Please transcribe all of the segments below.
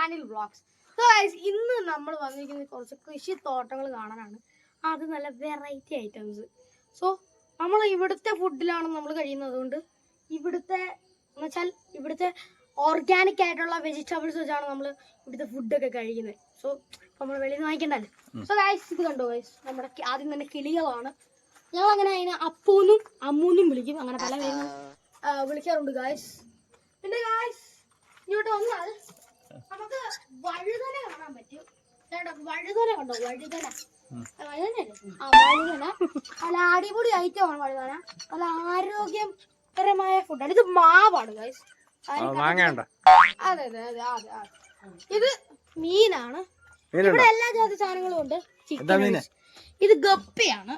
സാനിൽ vlogs so ഇന്ന് നമ്മൾ വന്നിരിക്കുന്നത് കുറച്ച് കൃഷി തോട്ടങ്ങൾ കാണാനാണ്. അത് നല്ല വെറൈറ്റി ഐറ്റംസ് സോ നമ്മൾ ഇവിടുത്തെ ഫുഡിലാണ് നമ്മൾ കഴിയുന്നത് കൊണ്ട് ഇവിടുത്തെ എന്ന് വെച്ചാൽ ഇവിടുത്തെ ഓർഗാനിക് ആയിട്ടുള്ള വെജിറ്റബിൾസ് വെച്ചാണ് നമ്മൾ ഇവിടുത്തെ ഫുഡൊക്കെ കഴിക്കുന്നത്. സോ നമ്മൾ വെളിയിൽ നിന്ന് വാങ്ങിക്കണ്ടല്ലോ സോ ഗൈസ് ഇത് കണ്ടോ ഗൈസ് നമ്മുടെ ആദ്യം തന്നെ കിളികളാണ്. ഞങ്ങൾ അങ്ങനെ അതിനെ അപ്പൂന്നും അമ്മൂന്നും വിളിക്കും. അങ്ങനെ പല പേരും വിളിക്കാറുണ്ട് ഗായ്സ് പിന്നെ ഗായ്സ് ഇങ്ങോട്ട് വന്നാൽ നമുക്ക് വഴുതന കാണാൻ പറ്റും. വഴുതന കണ്ടോ? വഴുതന. ആ, വഴുതന നല്ല അടിപൊളി ഐറ്റമാണ് വഴുതന. നല്ല ആരോഗ്യപരമായ ഫുഡാണ് ഇത് മാവാണ് മാങ്ങയുണ്ടോ. അതെ അതെ അതെ അതെ ഇത് മീനാണ്. ഇവിടെ എല്ലാ ജാതി സാധനങ്ങളും ഉണ്ട്. ചിക്കൻ ഇത് ഗപ്പയാണ്.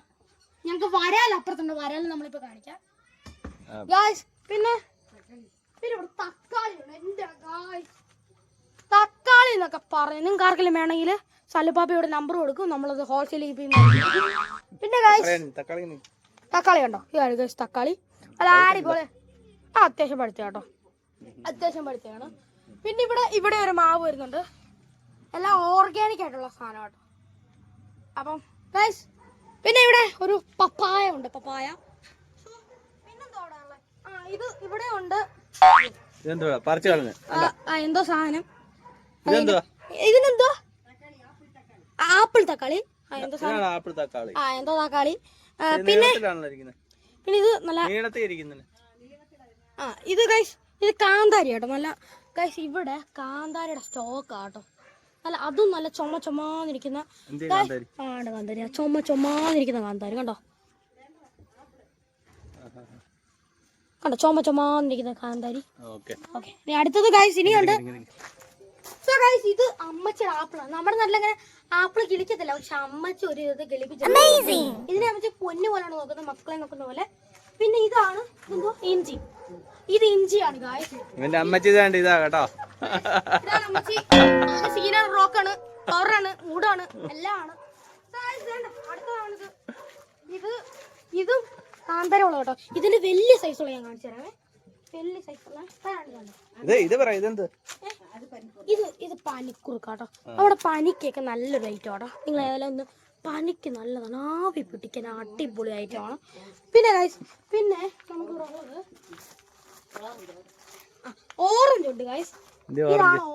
ഞങ്ങക്ക് വരാൽ അപ്പുറത്തുണ്ട്. വരാൽ നമ്മളിപ്പോ കാണിക്കാം. ഗായ്സ് പിന്നെ ഇവിടെ തക്കാളി ഉണ്ട് എന്റെ ഗായ്സ് പറയും നിങ്ങൾക്ക് ആർക്കെങ്കിലും വേണമെങ്കിൽ സല്ലുപ്പാപ്പയുടെ നമ്പർ കൊടുക്കും. നമ്മളത് ഹോൾസെയിൽ പിന്നെ തക്കാളി ഉണ്ടോ ഇതാണ് ഗൈസ് തക്കാളി അത് പോലെ ആ അത്യാവശ്യം പഠിച്ച കേട്ടോ. അത്യാവശ്യം പഠിച്ചതാണ് പിന്നെ ഇവിടെ ഇവിടെ ഒരു മാവ് വരുന്നുണ്ട്. എല്ലാം ഓർഗാനിക് ആയിട്ടുള്ള സാധനം കേട്ടോ. അപ്പം ഗൈസ് പിന്നെ ഇവിടെ ഒരു പപ്പായ ഉണ്ട് പപ്പായ. ഇത് ഇവിടെ ഉണ്ട്. എന്തോ സാധനം. ഇതെന്തുവാ? ഇതിനെന്തോ? ആപ്പിൾ തക്കാളി. ആ എന്തോ സാധനം? ഇതാണ് ആപ്പിൾ തക്കാളി. ആ എന്തോ തക്കാളി. ആ, ഇത് പിന്നെ പിന്നെ ഇത് നല്ല ആ ഇത് ഗൈസ് ഇത് കാന്താരി കേട്ടോ. നല്ല ഗൈസ് ഇവിടെ കാന്താരിയുടെ സ്റ്റോക്ക് ആട്ടോ അല്ല അതും നല്ല ചുമ ചുമാന്നിരിക്കുന്ന ആണ് കാന്താരി? ആ ചുമ ചുമാന്നിരിക്കുന്ന കാന്താരി കണ്ടോ? കണ്ടോ? ചുമ ചുമാന്നിരിക്കുന്ന കാന്താരി. ഓക്കെ. ഓക്കെ. ഇനി അടുത്തത് ഗൈസ് ഇനിയുണ്ട്. സോ ഗൈസ് ഇത് അമ്മച്ചിയുടെ ആപ്പിളാണ് നമ്മുടെ നല്ല ഇങ്ങനെ ആപ്പിൾ കിളിക്കത്തില്ല. പക്ഷെ അമ്മച്ചി ഒരു ഇത് കിളിപ്പിച്ചു ഇതിനെ അമ്മച്ചി പൊന്നു പോലെയാണ് നോക്കുന്നത് മക്കളെ നോക്കുന്ന പോലെ. പിന്നെ ഇതാണ് എന്തോ? ഇഞ്ചി. ഇത് ഇഞ്ചിയാണ് ഗായ്സ് ഇവന്റെ അമ്മച്ചി ഇതാണ്ട് ഇതാ കേട്ടോ. അമ്മച്ചി. സീനാണ് റോക്കാണ് പവറാണ് മൂടാണ് എല്ലാം ആണ് അടുത്തതാണിത് ഇത്. ഇതും കാന്തരമുള്ള കേട്ടോ. ഇതിന്റെ വലിയ സൈസുള്ള ഞാൻ കാണിച്ചു തരാമേ. ഇത് ഇത് പറ ഇതെന്ത്? ഇത് ഇത് പനിക്കുറുക്കാട്ടോ. അവിടെ പനിക്കൊക്കെ നല്ലൊരു ഐറ്റം ആട്ടോ. നിങ്ങൾ ഏതായാലും ഒന്ന് പനിക്ക് നല്ലതാണ്. ആവി പിടിക്കാൻ അടിപൊളി ഐറ്റമാണ് പിന്നെ ഗൈസ് പിന്നെ നമുക്ക് ഓറഞ്ച് ഉണ്ട് ഗൈസ് ഇത്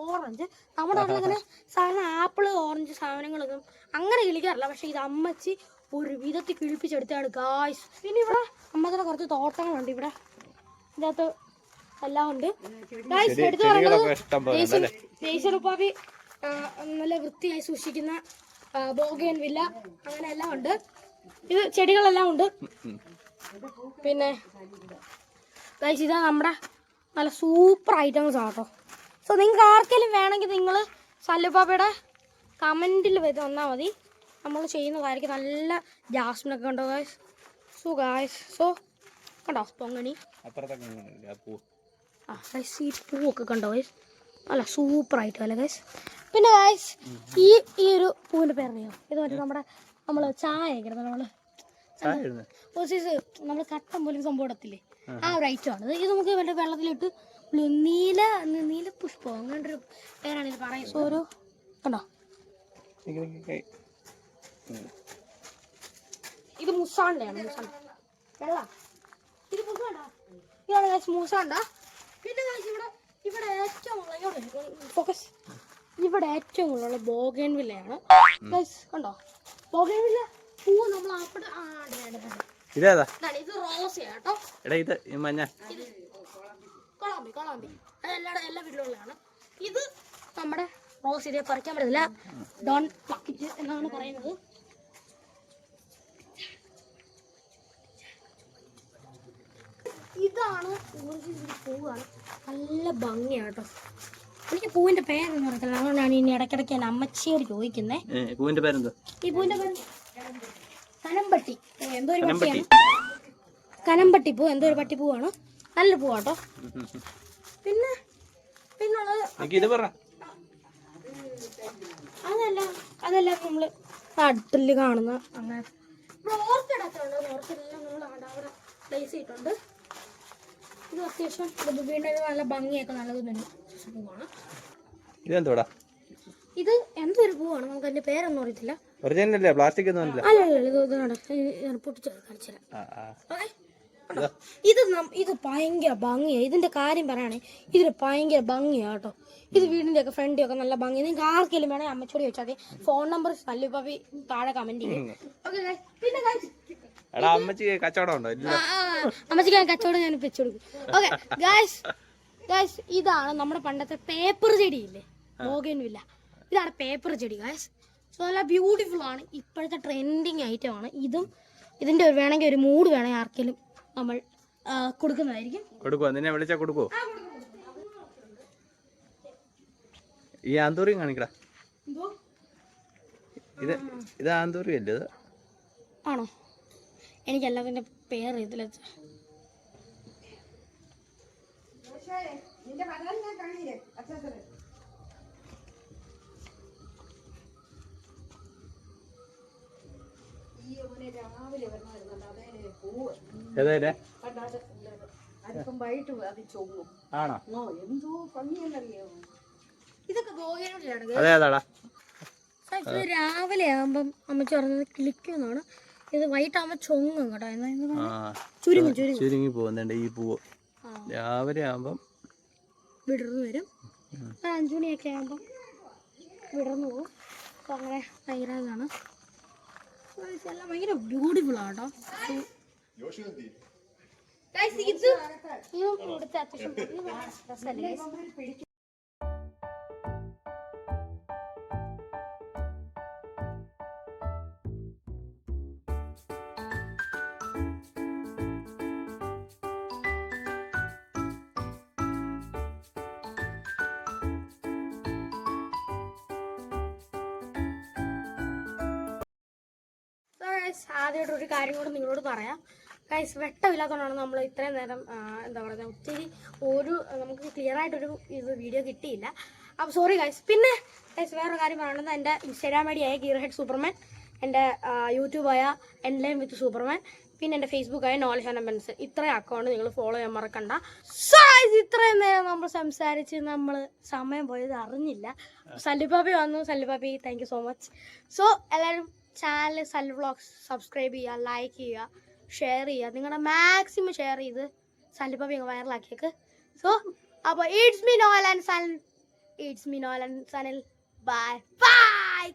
ഓറഞ്ച് നമ്മുടെ അവിടെ സാധനം സാധാരണ ആപ്പിൾ ഓറഞ്ച് സാധനങ്ങളൊന്നും അങ്ങനെ കിളിക്കാറില്ല പക്ഷെ ഇത് അമ്മച്ചി ഒരു വിധത്തിൽ കിളിപ്പിച്ചെടുത്താണ് ഗായ്സ് പിന്നെ ഇവിടെ അമ്മത്തിന് കുറച്ച് തോട്ടങ്ങളുണ്ട് ഇവിടെ. ഇതിനകത്ത് എല്ലാം ഉണ്ട്. ഗായ്സ് എടുത്തു പറയുന്നത് ദേശീയറുപ്പാവി നല്ല വൃത്തിയായി സൂക്ഷിക്കുന്ന ബോഗൻ വില്ല അങ്ങനെ എല്ലാം ഉണ്ട്. ഇത് ചെടികളെല്ലാം ഉണ്ട്. പിന്നെ ഗൈസ് ഇതാ നമ്മുടെ നല്ല സൂപ്പർ ഐറ്റംസ് ആട്ടോ സോ നിങ്ങൾക്ക് ആർക്കെങ്കിലും വേണമെങ്കിൽ നിങ്ങൾ സല്ലുപ്പാപ്പയുടെ കമന്റിൽ വരും വന്നാൽ മതി. നമ്മൾ ചെയ്യുന്ന ചെയ്യുന്നതായിരിക്കും നല്ല ജാസ്മിനൊക്കെ കണ്ടോ ഗായ്സ് സോ ഗായ്സ് സോ കണ്ടോ പൊങ്ങണി? അപ്പുറത്തൊക്കെ ഇങ്ങനെ ആ ഗൈസ് ഈ പൂവൊക്കെ കണ്ടോ ഗൈസ് അല്ല സൂപ്പർ ആയിട്ട് അല്ലേ ഗൈസ് പിന്നെ ഗൈസ് ഈ ഈ ഒരു പൂവിന്റെ പേരറിയോ ഇത് മറ്റേ നമ്മുടെ നമ്മൾ ചായ ഇങ്ങനെ നമ്മൾ നമ്മൾ കട്ടൻ പോലും സംഭവം ഇടത്തില്ലേ? ആ. ഒരു ഐറ്റം ആണ്. ഇത് നമുക്ക് മറ്റേ വെള്ളത്തിലിട്ട് നീല നീല പുഷ്പം അങ്ങനെ ഒരു പേരാണ് ഇത് പറയുന്നത്. ഒരു കണ്ടോ. ഇത് മുസാണ്ടയാണ് മുസാണ്ട വെള്ള. ഇത് മുസാണ്ട ഇതാണ് മുസാണ്ട പിന്നെ ഇവിടെ ഇവിടെ ഏറ്റവും ഫോക്കസ് ഇവിടെ ഏറ്റവും കൂടുതലുള്ള ബോഗൻ വില്ലയാണ്. കണ്ടോ? Bougainvillea? പൂ നമ്മൾ അവിടെ. ഇതേതാ? ഇത് റോസ് കേട്ടോ. എടാ ഇത് മഞ്ഞ. കൊളാമ്പി കൊളാമ്പി. എല്ലാ എല്ലാ വീട്ടിലുള്ളതാണ്. ഇത് നമ്മുടെ റോസ് ഇതേ പറിക്കാൻ പറ്റത്തില്ല. ഡോൺ പക്കിറ്റ് എന്നാണ് പറയുന്നത്. ഓറിജിനൽ പൂവാണ്. നല്ല ഭംഗിയാണ് കേട്ടോ എനിക്ക് പൂവിന്റെ പേരൊന്നും അറിയത്തില്ല. അതുകൊണ്ടാണ് ഇനി ഇടയ്ക്കിടയ്ക്ക് ഞാൻ അമ്മച്ചിയോട് ചോദിക്കുന്നേ. പൂവിന്റെ പേരെന്താ? ഈ പൂവിന്റെ പേര് കനമ്പട്ടി എന്തോ ഒരു പട്ടിയാണ്. കനമ്പട്ടി പൂ എന്തോ ഒരു പട്ടിപ്പൂവാണ് നല്ല പൂവാട്ടോ. പിന്നെ പിന്നുള്ളത് അതല്ല അതല്ല നമ്മൾ നാട്ടിൽ കാണുന്ന അങ്ങനെ. ഓർക്കിടത്തുണ്ട് ഓർക്കിടെല്ലാം നമ്മൾ അവിടെ പ്ലേസ് ചെയ്തിട്ടുണ്ട് ഇത് അത്യാവശ്യം വീണ്ടും നല്ല ഭംഗിയൊക്കെ നല്ലത് തന്നെ. പൂവാണ്. ഇതെന്തോടാ ഇത് എന്തൊരു പൂവാണ്? നമുക്ക് അതിന്റെ പേരൊന്നും അറിയത്തില്ല. ഒറിജിനൽ അല്ലേ? പ്ലാസ്റ്റിക് ഒന്നും അല്ല. അല്ല അല്ല ഇത് ഇത് കണ്ടോ. ഇത് ഞാൻ പൊട്ടിച്ച് കാണിച്ചു തരാം. ആ ആ. ഓക്കേ? കണ്ടോ? ഇത് ഇത് ഭയങ്കര ഭംഗിയാ. ഇതിന്റെ കാര്യം പറയുകയാണെ ഇതിന് ഭയങ്കര ഭംഗിയാ കേട്ടോ. ഇത് വീടിന്റെ ഒക്കെ ഫ്രണ്ടി ഒക്കെ നല്ല ഭംഗി നിങ്ങൾക്ക് ആർക്കെങ്കിലും വേണേ അമ്മച്ചോടി വെച്ചാൽ ഫോൺ നമ്പർ സല്ലുപ്പി താഴെ കമന്റ് ചെയ്യും. പിന്നെ കച്ചവടം ഉണ്ടോ? അമ്മച്ചിക്ക് ഞാൻ കച്ചവടം ഞാൻ വെച്ചു കൊടുക്കും. ഓക്കെ ഗായ്സ് ഗായ്സ് ഇതാണ് നമ്മുടെ പണ്ടത്തെ പേപ്പർ ചെടി ഇല്ലേ ബോഗൻവില്ല ഇതാണ് പേപ്പർ ചെടി ഗായ്സ് സോ നല്ല ബ്യൂട്ടിഫുൾ ആണ്. ഇപ്പോഴത്തെ ട്രെൻഡിങ് ഐറ്റം ആണ്. ഇതും ഇതിന്റെ ഒരു വേണമെങ്കിൽ ഒരു മൂഡ് വേണമെങ്കിൽ ആർക്കെങ്കിലും നമ്മൾ കൊടുക്കുന്നതായിരിക്കും. കൊടുക്കുവോ? നിന്നെ വിളിച്ചാ കൊടുക്കുവോ? ഈ ആന്തൂറിയും കാണിക്കടാ. ഇത് ഇത് ആന്തൂറി അല്ലേ ഇത്? ആണോ? എനിക്കല്ലാതിന്റെ പേര് ഇതിൽ ഏതായാലേ ആണോ? ഇതൊക്കെ രാവിലെ ആകുമ്പം അമ്മച്ചി പറഞ്ഞത് കിളിക്കുമെന്നാണ് ഇത് വൈകിട്ടാകുമ്പോ ചൊങ്ങും കേട്ടോ. ചുരുങ്ങി ചുരുങ്ങി. ചുരുങ്ങും പോകുന്നുണ്ട് ഈ പൂവ്. രാവിലെ ആകുമ്പം വിടർന്നു വരും. അഞ്ചു മണിയൊക്കെ ആകുമ്പം വിടർന്നു പോകും അപ്പൊ അങ്ങനെ ഭയങ്കര ഇതാണ് എല്ലാം ഭയങ്കര ബ്യൂട്ടിഫുൾ ആണ് കേട്ടോ Guys, ഇത് അത്യാവശ്യം guys, ആദ്യമായിട്ട് ഒരു കാര്യം കൂടെ നിങ്ങളോട് പറയാം. ഗൈസ് വെട്ടമില്ലാത്തതുകൊണ്ടാണ് നമ്മൾ ഇത്രയും നേരം എന്താ പറയുക ഒത്തിരി ഒരു നമുക്ക് ക്ലിയർ ആയിട്ടൊരു ഇത് വീഡിയോ കിട്ടിയില്ല. അപ്പോൾ സോറി ഗൈസ് പിന്നെ ഗൈസ് വേറൊരു കാര്യം പറയുന്നത് എന്റെ ഇൻസ്റ്റാഗ്രാം ഐ ആയ ഗീർ ഹെഡ് സൂപ്പർമാൻ എന്റെ യൂട്യൂബായ എൻലൈൻ വിത്ത് സൂപ്പർമാൻ പിന്നെ എന്റെ ഫേസ്ബുക്കായ നോളജ് ആൻഡ് ബെൻസ് ഇത്രയും അക്കൗണ്ട് നിങ്ങൾ ഫോളോ ചെയ്യാൻ മറക്കണ്ട. സോ ഇത്രയും നേരം നമ്മൾ സംസാരിച്ച് നമ്മൾ സമയം പോയത് അറിഞ്ഞില്ല. സല്ലുപാപ്പി വന്നു. Sallupappi thank so much so എല്ലാവരും ചാനൽ സൽ വ്ളോഗ്സ് സബ്സ്ക്രൈബ് ചെയ്യുക ലൈക്ക് ചെയ്യുക ഷെയർ ചെയ്യുക. നിങ്ങളുടെ മാക്സിമം ഷെയർ ചെയ്ത് സല്ലുപാപ്പി അങ്ങ് വൈറലാക്കിയേക്ക് സോ അപ്പോൾ ഇറ്റ്സ് മീ നോയൽ ആൻഡ് സൻ it's me Noel and Sanil bye bye